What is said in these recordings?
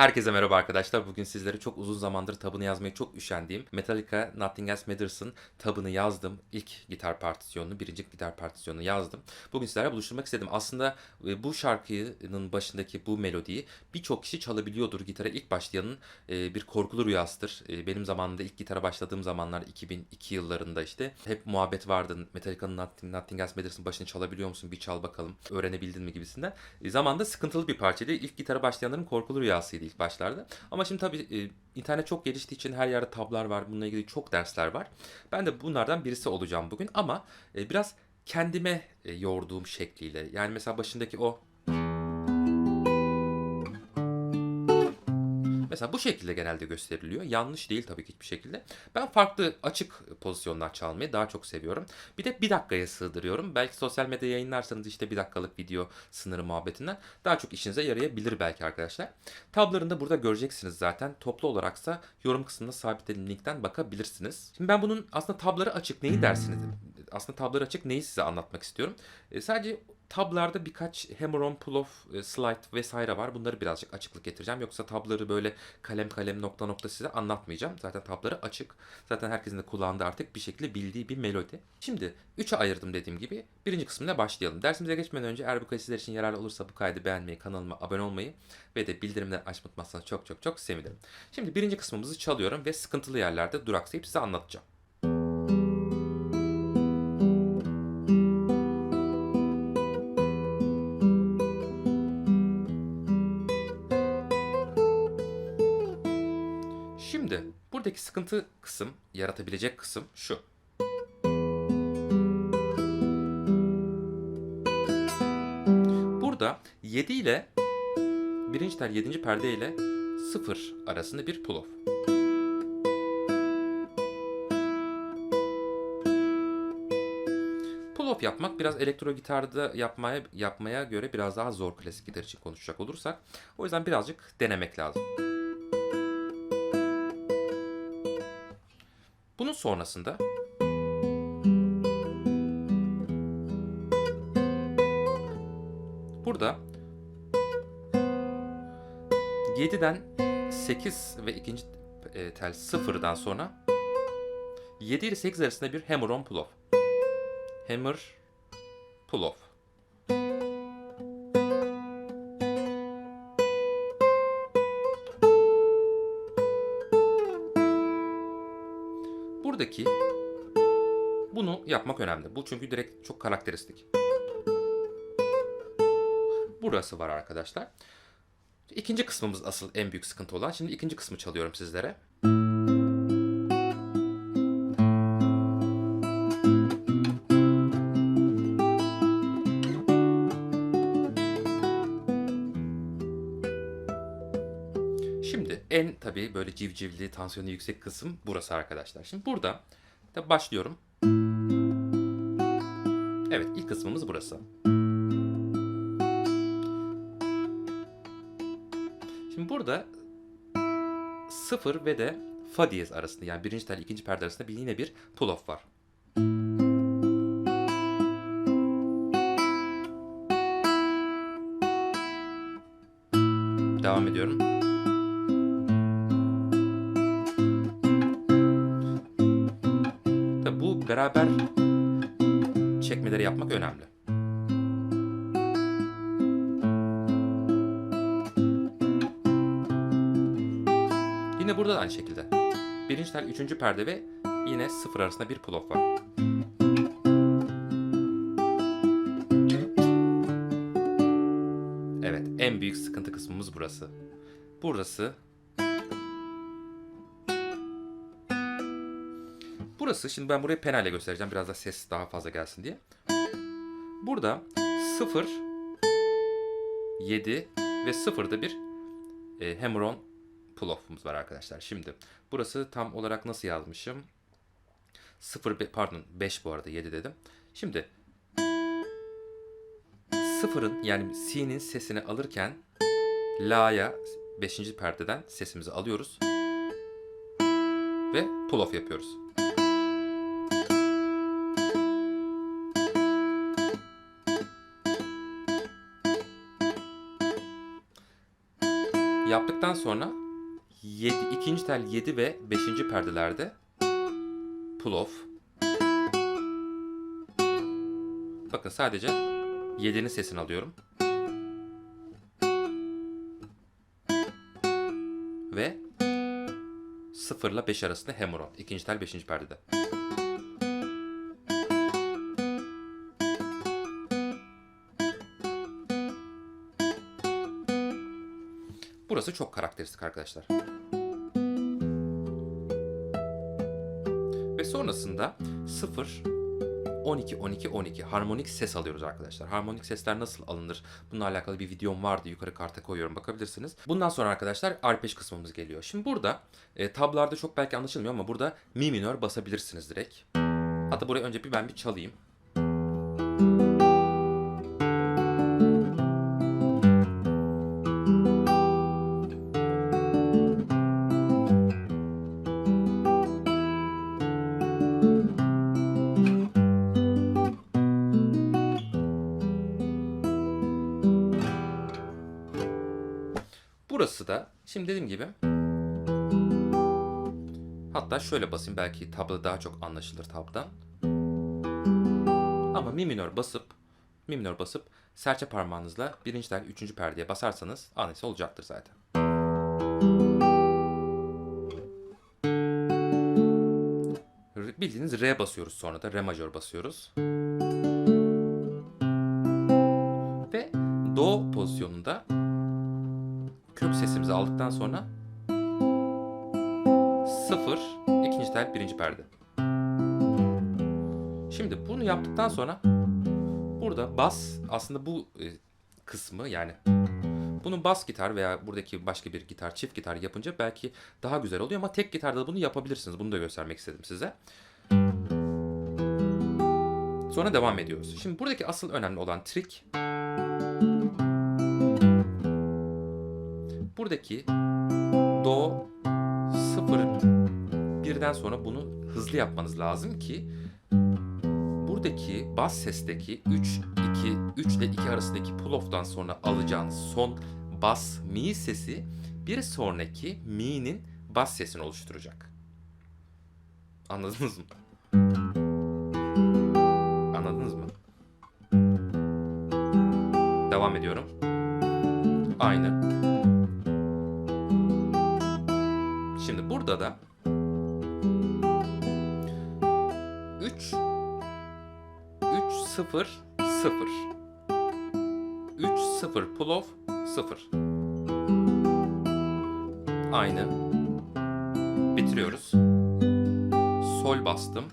Herkese merhaba arkadaşlar. Bugün sizlere çok uzun zamandır tabını yazmaya çok üşendiğim Metallica Nothing Else Matters'ın tabını yazdım. İlk gitar partisyonunu, birinci gitar partisyonunu yazdım. Bugün sizlerle buluşturmak istedim. Aslında e, bu şarkının başındaki bu melodiyi birçok kişi çalabiliyordur. Gitara ilk başlayanın e, bir korkulu rüyasıdır. E, Benim zamanında ilk gitara başladığım zamanlar 2002 yıllarında işte hep muhabbet vardı. Metallica'nın Nothing, Nothing Else Matters'ın başını çalabiliyor musun? Bir çal bakalım. Öğrenebildin mi gibisinden. Zamanda sıkıntılı bir parçaydı. İlk gitara başlayanların korkulu rüyasıydı ilk başlarda. Ama şimdi tabii e, internet çok geliştiği için her yerde tablar var. Bununla ilgili çok dersler var. Ben de bunlardan birisi olacağım bugün ama e, biraz kendime e, yorduğum şekliyle. Yani mesela başındaki o Mesela bu şekilde genelde gösteriliyor. Yanlış değil tabii ki hiçbir şekilde. Ben farklı açık pozisyonlar çalmayı daha çok seviyorum. Bir de bir dakikaya sığdırıyorum. Belki sosyal medya yayınlarsanız işte bir dakikalık video sınırı muhabbetinden daha çok işinize yarayabilir belki arkadaşlar. Tablarını da burada göreceksiniz zaten. Toplu olaraksa yorum kısmında sabitlediğim linkten bakabilirsiniz. Şimdi ben bunun aslında tabları açık neyi dersiniz? Aslında tabları açık neyi size anlatmak istiyorum. E, sadece tablarda birkaç hammer-on, pull-off, e, slide vesaire var. Bunları birazcık açıklık getireceğim. Yoksa tabları böyle kalem kalem nokta nokta size anlatmayacağım. Zaten tabları açık. Zaten herkesin de kulağında artık bir şekilde bildiği bir melodi. Şimdi 3'e ayırdım dediğim gibi. Birinci kısmıyla başlayalım. Dersimize geçmeden önce eğer bu kaydı sizler için yararlı olursa bu kaydı beğenmeyi, kanalıma abone olmayı ve de bildirimleri açmayı unutmazsanız çok çok çok sevinirim. Şimdi birinci kısmımızı çalıyorum ve sıkıntılı yerlerde duraksayıp size anlatacağım. Şimdi buradaki sıkıntı kısım, yaratabilecek kısım şu. Burada 7 ile birinci tel 7. perde ile 0 arasında bir pull off. Pull off yapmak biraz elektro gitarda yapmaya yapmaya göre biraz daha zor klasik gitar için konuşacak olursak. O yüzden birazcık denemek lazım. Sonrasında burada 7'den 8 ve ikinci e, tel 0'dan sonra 7 ile 8 arasında bir hammer on pull off. Hammer pull off. Buradaki bunu yapmak önemli. Bu çünkü direkt çok karakteristik. Burası var arkadaşlar. İkinci kısmımız asıl en büyük sıkıntı olan. Şimdi ikinci kısmı çalıyorum sizlere. Civcivli, tansiyonu yüksek kısım burası arkadaşlar. Şimdi burada da başlıyorum. Evet ilk kısmımız burası. Şimdi burada 0 ve de fa diyez arasında yani birinci tel ikinci perde arasında bir yine bir pull off var. Devam ediyorum. Beraber çekmeleri yapmak önemli. Yine burada da aynı şekilde. Birinci tel üçüncü perde ve yine sıfır arasında bir pull var. Evet, en büyük sıkıntı kısmımız burası. Burası Burası şimdi ben buraya penalle göstereceğim biraz da ses daha fazla gelsin diye. Burada 0 7 ve sıfırda bir e, hammer-on pull-off'umuz var arkadaşlar. Şimdi burası tam olarak nasıl yazmışım? 0 be- pardon 5 bu arada 7 dedim. Şimdi sıfırın yani C'nin sesini alırken La'ya 5. perdeden sesimizi alıyoruz ve pull off yapıyoruz. Yaptıktan sonra 7, ikinci tel 7 ve 5. perdelerde pull off. Bakın sadece 7'nin sesini alıyorum. Ve 0 ile 5 arasında hammer on. İkinci tel 5. perdede. Burası çok karakteristik arkadaşlar. Ve sonrasında 0 12 12 12 harmonik ses alıyoruz arkadaşlar. Harmonik sesler nasıl alınır? Bununla alakalı bir videom vardı. Yukarı karta koyuyorum bakabilirsiniz. Bundan sonra arkadaşlar arpej kısmımız geliyor. Şimdi burada e, tablarda çok belki anlaşılmıyor ama burada mi minör basabilirsiniz direkt. Hatta buraya önce bir ben bir çalayım. Burası da şimdi dediğim gibi hatta şöyle basayım belki tabla daha çok anlaşılır tabdan. Ama mi minör basıp mi minör basıp serçe parmağınızla birinci üçüncü perdeye basarsanız anesi olacaktır zaten. Bildiğiniz re basıyoruz sonra da re majör basıyoruz. Ve do pozisyonunda sesimizi aldıktan sonra 0 ikinci tel birinci perde. Şimdi bunu yaptıktan sonra burada bas aslında bu e, kısmı yani bunu bas gitar veya buradaki başka bir gitar çift gitar yapınca belki daha güzel oluyor ama tek gitarda da bunu yapabilirsiniz. Bunu da göstermek istedim size. Sonra devam ediyoruz. Şimdi buradaki asıl önemli olan trik buradaki do 0 birden sonra bunu hızlı yapmanız lazım ki buradaki bas sesteki 3 2 3 ile 2 arasındaki pull off'tan sonra alacağınız son bas mi sesi bir sonraki mi'nin bas sesini oluşturacak. Anladınız mı? Anladınız mı? Devam ediyorum. Aynı. Şimdi burada da 3 3 0 0 3 0 pull off 0 Aynı. Bitiriyoruz. Sol bastım.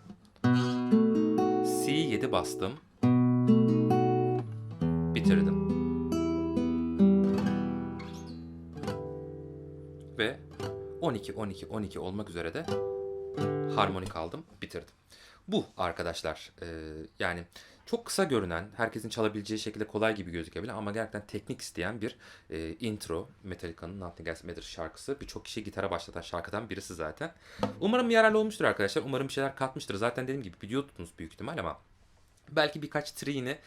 C7 bastım. Bitirdim. 12 12 12 olmak üzere de harmonik aldım, bitirdim. Bu arkadaşlar e, yani çok kısa görünen, herkesin çalabileceği şekilde kolay gibi gözükebilir ama gerçekten teknik isteyen bir e, intro. Metallica'nın Nothing Else Matters şarkısı. Birçok kişi gitara başlatan şarkıdan birisi zaten. Umarım yararlı olmuştur arkadaşlar. Umarım bir şeyler katmıştır. Zaten dediğim gibi biliyordunuz büyük ihtimal ama Belki birkaç triğini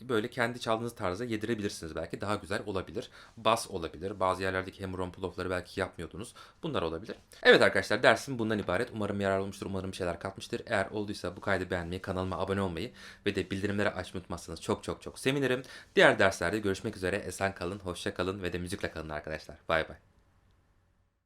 böyle kendi çaldığınız tarza yedirebilirsiniz belki. Daha güzel olabilir. Bas olabilir. Bazı yerlerdeki hammer-on pull-off'ları belki yapmıyordunuz. Bunlar olabilir. Evet arkadaşlar dersim bundan ibaret. Umarım yararlı olmuştur. Umarım bir şeyler katmıştır. Eğer olduysa bu kaydı beğenmeyi, kanalıma abone olmayı ve de bildirimleri açmayı unutmazsanız çok çok çok sevinirim. Diğer derslerde görüşmek üzere. Esen kalın, hoşça kalın ve de müzikle kalın arkadaşlar. Bay bay.